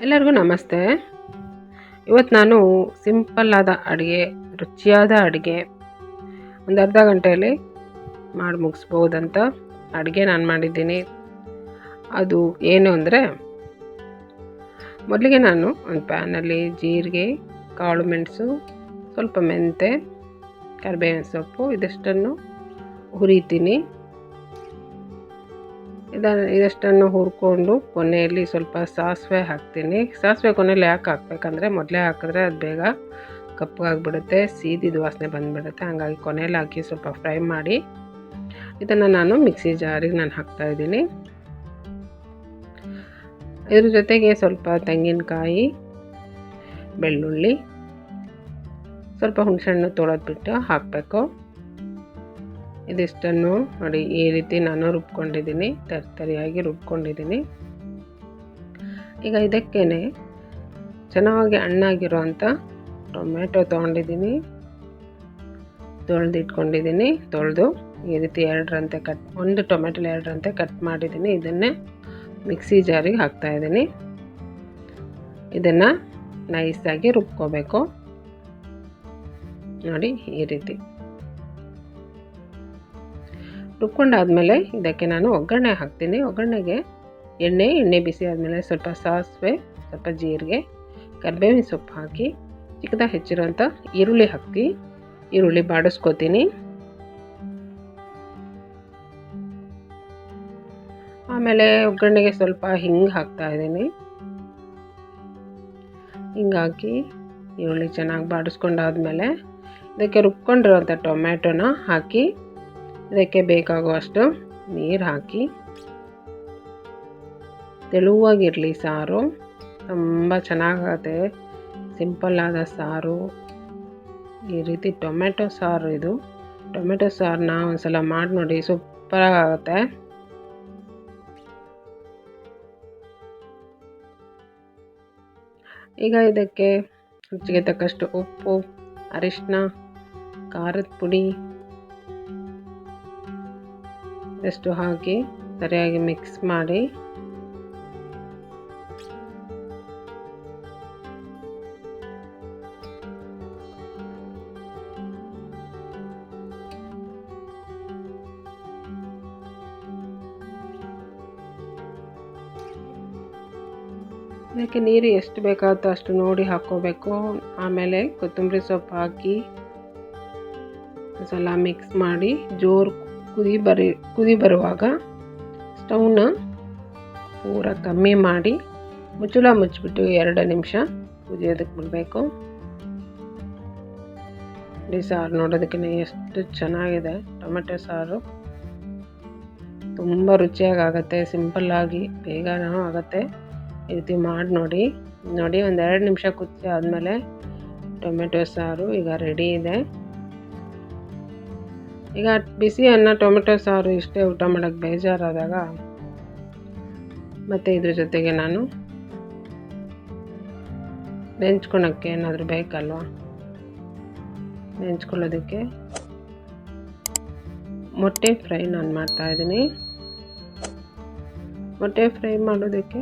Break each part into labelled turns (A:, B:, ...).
A: ಎಲ್ಲರಿಗೂ ನಮಸ್ತೆ. ಇವತ್ತು ನಾನು ಸಿಂಪಲ್ ಆದ ಅಡುಗೆ, ರುಚಿಯಾದ ಅಡುಗೆ ಒಂದು ಅರ್ಧ ಗಂಟೆಯಲ್ಲಿ ಮಾಡಿ ಮುಗಿಸ್ಬೋದಂತ ಅಡುಗೆ ನಾನು ಮಾಡಿದ್ದೀನಿ. ಅದು ಏನು ಅಂದರೆ, ಮೊದಲಿಗೆ ನಾನು ಒಂದು ಪ್ಯಾನಲ್ಲಿ ಜೀರಿಗೆ, ಕಾಳು ಮೆಣಸು, ಸ್ವಲ್ಪ ಮೆಂತೆ, ಕರಿಬೇವಿನ ಸೊಪ್ಪು, ಇದಿಷ್ಟನ್ನು ಹುರಿತೀನಿ. ಇದನ್ನು ಇದಷ್ಟನ್ನು ಹುರ್ಕೊಂಡು ಕೊನೆಯಲ್ಲಿ ಸ್ವಲ್ಪ ಸಾಸಿವೆ ಹಾಕ್ತೀನಿ. ಸಾಸಿವೆ ಕೊನೆಯಲ್ಲಿ ಯಾಕೆ ಹಾಕ್ಬೇಕಂದ್ರೆ ಮೊದಲೇ ಹಾಕಿದ್ರೆ ಅದು ಬೇಗ ಕಪ್ಪಗಾಗ್ಬಿಡುತ್ತೆ, ಸೀದಿದ ವಾಸನೆ ಬಂದುಬಿಡುತ್ತೆ. ಹಾಗಾಗಿ ಕೊನೆಯಲ್ಲಿ ಹಾಕಿ ಸ್ವಲ್ಪ ಫ್ರೈ ಮಾಡಿ ಇದನ್ನು ನಾನು ಮಿಕ್ಸಿ ಜಾರಿಗೆ ನಾನು ಹಾಕ್ತಾಯಿದ್ದೀನಿ ಇದ್ರ ಜೊತೆಗೆ ಸ್ವಲ್ಪ ತೆಂಗಿನಕಾಯಿ, ಬೆಳ್ಳುಳ್ಳಿ, ಸ್ವಲ್ಪ ಹುಣಸೆಹಣ್ಣು ತೊಳೆದ್ಬಿಟ್ಟು ಹಾಕಬೇಕು. ಇದಿಷ್ಟನ್ನು ನೋಡಿ ಈ ರೀತಿ ನಾನು ರುಬ್ಕೊಂಡಿದ್ದೀನಿ, ತರಿತರಿಯಾಗಿ ರುಬ್ಕೊಂಡಿದ್ದೀನಿ. ಈಗ ಇದಕ್ಕೇ ಚೆನ್ನಾಗಿ ಹಣ್ಣಾಗಿರುವಂಥ ಟೊಮೆಟೊ ತೊಗೊಂಡಿದ್ದೀನಿ. ತೊಳೆದಿಟ್ಕೊಂಡಿದ್ದೀನಿ ತೊಳೆದು ಈ ರೀತಿ ಎರಡರಂತೆ ಕಟ್, ಒಂದು ಟೊಮೆಟೊಲಿ ಎರಡರಂತೆ ಕಟ್ ಮಾಡಿದ್ದೀನಿ. ಇದನ್ನೇ ಮಿಕ್ಸಿ ಜಾರಿಗೆ ಹಾಕ್ತಾಯಿದ್ದೀನಿ ಇದನ್ನು ನೈಸಾಗಿ ರುಬ್ಕೋಬೇಕು. ನೋಡಿ ಈ ರೀತಿ. ರುಬ್ಕೊಂಡಾದಮೇಲೆ ಇದಕ್ಕೆ ನಾನು ಒಗ್ಗರಣೆ ಹಾಕ್ತೀನಿ. ಒಗ್ಗರಣೆಗೆ ಎಣ್ಣೆ ಎಣ್ಣೆ ಬಿಸಿ ಆದಮೇಲೆ ಸ್ವಲ್ಪ ಸಾಸಿವೆ, ಸ್ವಲ್ಪ ಜೀರಿಗೆ, ಕರಿಬೇವಿನ ಸೊಪ್ಪು ಹಾಕಿ ಚಿಕ್ಕದಾಗಿ ಹೆಚ್ಚಿರೋಂಥ ಈರುಳ್ಳಿ ಹಾಕಿ ಈರುಳ್ಳಿ ಬಾಡಿಸ್ಕೋತೀನಿ. ಆಮೇಲೆ ಒಗ್ಗರಣೆಗೆ ಸ್ವಲ್ಪ ಹಿಂಗೆ ಹಾಕ್ತಾ ಇದ್ದೀನಿ. ಹಿಂಗೆ ಹಾಕಿ ಈರುಳ್ಳಿ ಚೆನ್ನಾಗಿ ಬಾಡಿಸ್ಕೊಂಡಾದ್ಮೇಲೆ ಇದಕ್ಕೆ ರುಬ್ಕೊಂಡಿರೋಂಥ ಟೊಮ್ಯಾಟೊನ ಹಾಕಿ ಇದಕ್ಕೆ ಬೇಕಾಗುವಷ್ಟು ನೀರು ಹಾಕಿ. ತೆಳುವಾಗಿರಲಿ ಸಾರು. ತುಂಬ ಚೆನ್ನಾಗತ್ತೆ ಸಿಂಪಲ್ಲಾದ ಸಾರು. ಈ ರೀತಿ ಟೊಮೆಟೊ ಸಾರು ಇದು. ಟೊಮೆಟೊ ಸಾರನ್ನ ಒಂದ್ಸಲ ಮಾಡಿ ನೋಡಿ, ಸೂಪರಾಗುತ್ತೆ. ಈಗ ಇದಕ್ಕೆ ರುಚಿಗೆ ತಕ್ಕಷ್ಟು ಉಪ್ಪು ಅರಿಶಿನ ಖಾರದ ಪುಡಿ ಇಷ್ಟು ಹಾಕಿ ಸರಿಯಾಗಿ ಮಿಕ್ಸ್ ಮಾಡಿ. ಇದಕ್ಕೆ ನೀರು ಎಷ್ಟು ಬೇಕಾಗುತ್ತೋ ಅಷ್ಟು ನೋಡಿ ಹಾಕ್ಕೋಬೇಕು. ಆಮೇಲೆ ಕೊತ್ತಂಬರಿ ಸೊಪ್ಪು ಹಾಕಿ ಸಲ ಮಿಕ್ಸ್ ಮಾಡಿ ಜೋರು ಕುದಿ ಬರಿ, ಕುದಿ ಬರುವಾಗ ಸ್ಟೌನ ಪೂರ ಕಮ್ಮಿ ಮಾಡಿ ಮುಚ್ಚಳ ಮುಚ್ಚಿಬಿಟ್ಟು ಎರಡು ನಿಮಿಷ ಕುದಿಯೋದಕ್ಕೆ ಬಿಡಬೇಕು. ಈ ಸಾರು ನೋಡೋದಕ್ಕೆ ಎಷ್ಟು ಚೆನ್ನಾಗಿದೆ ಟೊಮೆಟೊ ಸಾರು. ತುಂಬ ರುಚಿಯಾಗಿ ಆಗುತ್ತೆ ಸಿಂಪಲ್ಲಾಗಿ ಬೇಗನೂ ಆಗುತ್ತೆ. ರೀತಿ ಮಾಡಿ ನೋಡಿ. ನೋಡಿ ಒಂದೆರಡು ನಿಮಿಷ ಕುದಿಸಿ ಆದಮೇಲೆ ಟೊಮೆಟೊ ಸಾರು ಈಗ ರೆಡಿ ಇದೆ. ಈಗ ಬಿಸಿ ಅನ್ನ, ಟೊಮೆಟೊ ಸಾರು ಇಷ್ಟೇ ಊಟ ಮಾಡೋಕ್ಕೆ ಬೇಜಾರಾದಾಗ ಮತ್ತು ಇದ್ರ ಜೊತೆಗೆ ನಾನು ನೆಂಚ್ಕೊಳಕ್ಕೆ ಏನಾದರೂ ಬೇಕಲ್ವ? ನೆಂಚ್ಕೊಳ್ಳೋದಕ್ಕೆ ಮೊಟ್ಟೆ ಫ್ರೈ ನಾನು ಮಾಡ್ತಾಯಿದ್ದೀನಿ ಮೊಟ್ಟೆ ಫ್ರೈ ಮಾಡೋದಕ್ಕೆ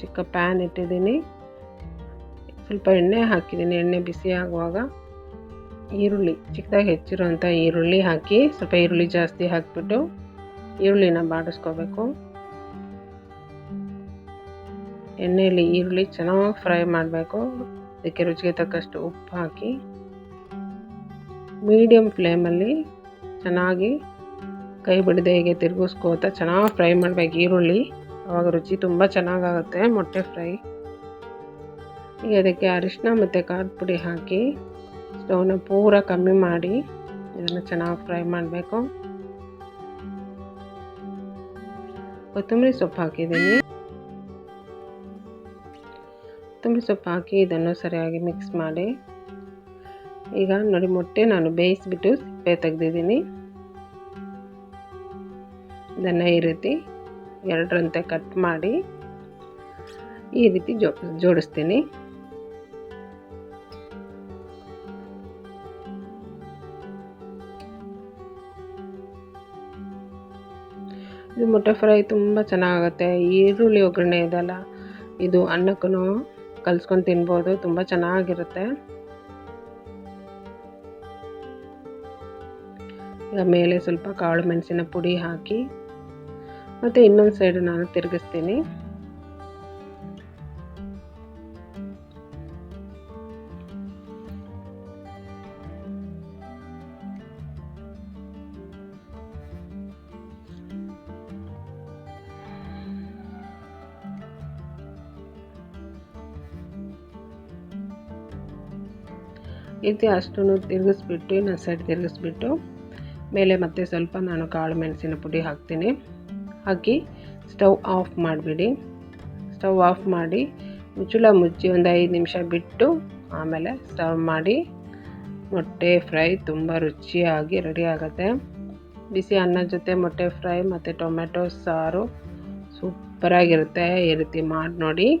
A: ಚಿಕ್ಕ ಪ್ಯಾನ್ ಇಟ್ಟಿದ್ದೀನಿ. ಸ್ವಲ್ಪ ಎಣ್ಣೆ ಹಾಕಿದ್ದೀನಿ. ಎಣ್ಣೆ ಬಿಸಿ ಆಗುವಾಗ ಈರುಳ್ಳಿ, ಚಿಕ್ಕದಾಗಿ ಹೆಚ್ಚಿರೋಂಥ ಈರುಳ್ಳಿ ಹಾಕಿ ಸ್ವಲ್ಪ ಈರುಳ್ಳಿ ಜಾಸ್ತಿ ಹಾಕಿಬಿಟ್ಟು ಈರುಳ್ಳಿನ ಬಾಡಿಸ್ಕೋಬೇಕು. ಎಣ್ಣೆಯಲ್ಲಿ ಈರುಳ್ಳಿ ಚೆನ್ನಾಗಿ ಫ್ರೈ ಮಾಡಬೇಕು. ಅದಕ್ಕೆ ರುಚಿಗೆ ತಕ್ಕಷ್ಟು ಉಪ್ಪು ಹಾಕಿ. ಮೀಡಿಯಮ್ ಫ್ಲೇಮಲ್ಲಿ ಚೆನ್ನಾಗಿ ಕೈ ಬಿಡದೆ ಹೀಗೆ ತಿರುಗಿಸ್ಕೋತ ಚೆನ್ನಾಗಿ ಫ್ರೈ ಮಾಡಬೇಕು ಈರುಳ್ಳಿ. ಆವಾಗ ರುಚಿ ತುಂಬ ಚೆನ್ನಾಗಾಗುತ್ತೆ ಮೊಟ್ಟೆ ಫ್ರೈ. ಈಗ ಅದಕ್ಕೆ ಅರಿಶಿನ ಮತ್ತು ಖಾರದ ಪುಡಿ ಹಾಕಿ ಸ್ಟವ್ನ ಪೂರ ಕಮ್ಮಿ ಮಾಡಿ ಇದನ್ನು ಚೆನ್ನಾಗಿ ಫ್ರೈ ಮಾಡಬೇಕು. ಕೊತ್ತಂಬರಿ ಸೊಪ್ಪು ಹಾಕಿದ್ದೀನಿ. ಕೊತ್ತಂಬರಿ ಸೊಪ್ಪು ಹಾಕಿ ಇದನ್ನು ಸರಿಯಾಗಿ ಮಿಕ್ಸ್ ಮಾಡಿ. ಈಗ ನೋಡಿ ಮೊಟ್ಟೆ ನಾನು ಬೇಯಿಸಿಬಿಟ್ಟು ಸಿಪ್ಪೆ ತೆಗೆದಿದ್ದೀನಿ. ಇದನ್ನು ಈ ರೀತಿ ಎರಡರಂತೆ ಕಟ್ ಮಾಡಿ ಈ ರೀತಿ ಜೋ ಜೋಡಿಸ್ತೀನಿ. ಇದು ಮೊಟ್ಟೆ ಫ್ರೈ ತುಂಬ ಚೆನ್ನಾಗುತ್ತೆ. ಈರುಳ್ಳಿ ಒಗ್ಗರಣೆ ಇದೆಲ್ಲ ಇದು ಅನ್ನಕ್ಕೂ ಕಲ್ಸ್ಕೊಂಡು ತಿನ್ಬೋದು, ತುಂಬ ಚೆನ್ನಾಗಿರುತ್ತೆ. ಈಗ ಮೇಲೆ ಸ್ವಲ್ಪ ಕಾಳು ಮೆಣಸಿನ ಪುಡಿ ಹಾಕಿ, ಮತ್ತು ಇನ್ನೊಂದು ಸೈಡ್ ನಾನು ತಿರುಗಿಸ್ತೀನಿ. ಇದು ಅಷ್ಟನ್ನು ತಿರುಗಿಸ್ಬಿಟ್ಟು ಇನ್ನೊಂದು ಸೈಡ್ ತಿರುಗಿಸ್ಬಿಟ್ಟು, ಮೇಲೆ ಮತ್ತೆ ಸ್ವಲ್ಪ ನಾನು ಕಾಳು ಮೆಣಸಿನ ಪುಡಿ ಹಾಕ್ತೀನಿ. ಹಾಕಿ ಸ್ಟವ್ ಆಫ್ ಮಾಡಿಬಿಡಿ. ಸ್ಟವ್ ಆಫ್ ಮಾಡಿ ಮುಚ್ಚುಲ ಮುಚ್ಚಿ ಒಂದು ಐದು ನಿಮಿಷ ಬಿಟ್ಟು ಆಮೇಲೆ ಸ್ಟವ್ ಮಾಡಿ ಮೊಟ್ಟೆ ಫ್ರೈ ತುಂಬ ರುಚಿಯಾಗಿ ರೆಡಿ ಆಗುತ್ತೆ. ಬಿಸಿ ಅನ್ನ ಜೊತೆ ಮೊಟ್ಟೆ ಫ್ರೈ ಮತ್ತು ಟೊಮೆಟೊ ಸಾರು ಸೂಪರಾಗಿರುತ್ತೆ. ಈ ರೀತಿ ಮಾಡಿ ನೋಡಿ.